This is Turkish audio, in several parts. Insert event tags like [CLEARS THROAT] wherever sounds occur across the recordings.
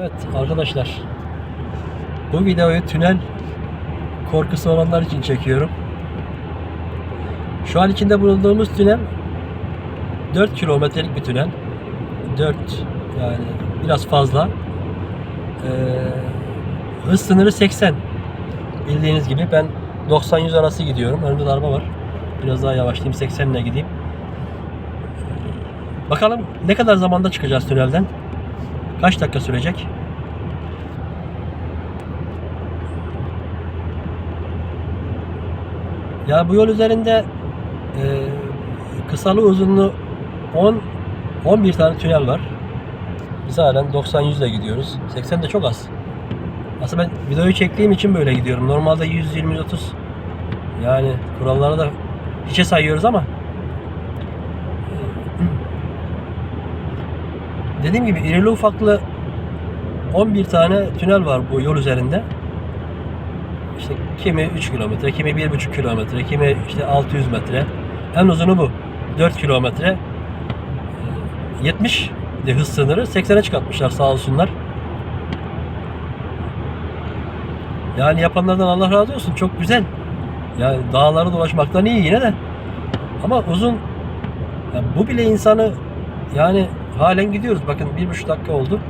Evet arkadaşlar. Bu videoyu tünel korkusu olanlar için çekiyorum. Şu an içinde bulunduğumuz tünel 4 kilometrelik bir tünel. 4 yani biraz fazla. Ee, hız sınırı 80. Bildiğiniz gibi ben 90-100 arası gidiyorum. Önümde de araba var. Biraz daha yavaşlayayım 80 ile gideyim. Bakalım ne kadar zamanda çıkacağız tünelden? Kaç dakika sürecek? Ya bu yol üzerinde e, kısalı uzunlu 10 11 tane tünel var. Biz halen 90 100 ile gidiyoruz. 80 de çok az. Aslında ben videoyu çektiğim için böyle gidiyorum. Normalde 120 130 yani kuralları da hiçe sayıyoruz ama dediğim gibi irili ufaklı 11 tane tünel var bu yol üzerinde. İşte kimi 3 kilometre, kimi 1,5 kilometre, kimi işte 600 metre. En uzunu bu. 4 kilometre. Ee, 70 de hız sınırı 80'e çıkartmışlar sağ olsunlar. Yani yapanlardan Allah razı olsun. Çok güzel. Yani dağları dolaşmaktan iyi yine de. Ama uzun ya bu bile insanı yani halen gidiyoruz. Bakın bir buçuk dakika oldu.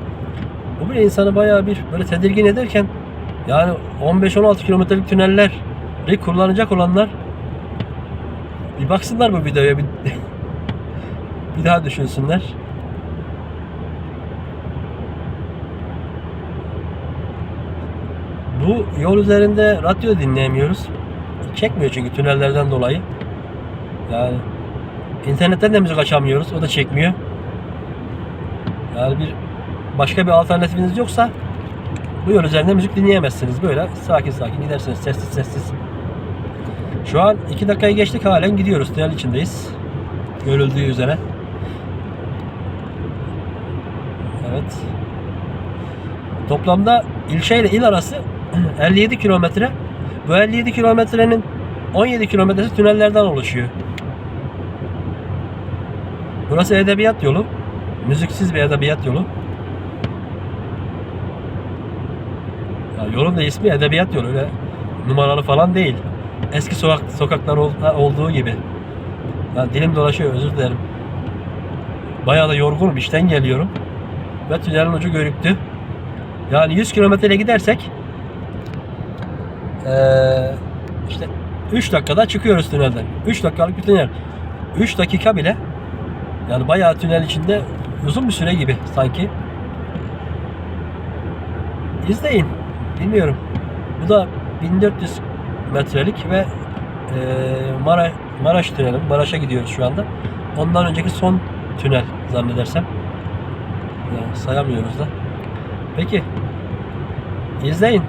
Bu bile insanı bayağı bir böyle tedirgin ederken yani 15-16 kilometrelik tünelleri kullanacak olanlar bir baksınlar bu videoya bir, [LAUGHS] bir daha düşünsünler. Bu yol üzerinde radyo dinleyemiyoruz. Çekmiyor çünkü tünellerden dolayı. Yani internetten de müzik açamıyoruz. O da çekmiyor. Yani bir başka bir alternatifiniz yoksa bu yol üzerinde müzik dinleyemezsiniz. Böyle sakin sakin gidersiniz sessiz sessiz. Şu an 2 dakikayı geçtik halen gidiyoruz. Tünel içindeyiz. Görüldüğü üzere. Evet. Toplamda ilçe ile il arası [CLEARS THROAT] 57 kilometre. Bu 57 kilometrenin 17 kilometresi tünellerden oluşuyor. Burası edebiyat yolu. Müziksiz bir edebiyat yolu. Ya yolun da ismi edebiyat yolu. Öyle numaralı falan değil. Eski sokak sokaklar ol- olduğu gibi. Ya dilim dolaşıyor özür dilerim. Bayağı da yorgunum. işten geliyorum. Ve tünelin ucu görüktü. Yani 100 kilometre gidersek eee işte 3 dakikada çıkıyoruz tünelden. 3 dakikalık bir tünel. 3 dakika bile yani bayağı tünel içinde uzun bir süre gibi sanki. İzleyin. Bilmiyorum. Bu da 1400 metrelik ve eee Mara, Maraş tüneli. Maraş'a gidiyoruz şu anda. Ondan önceki son tünel zannedersem. Yani sayamıyoruz da. Peki. İzleyin.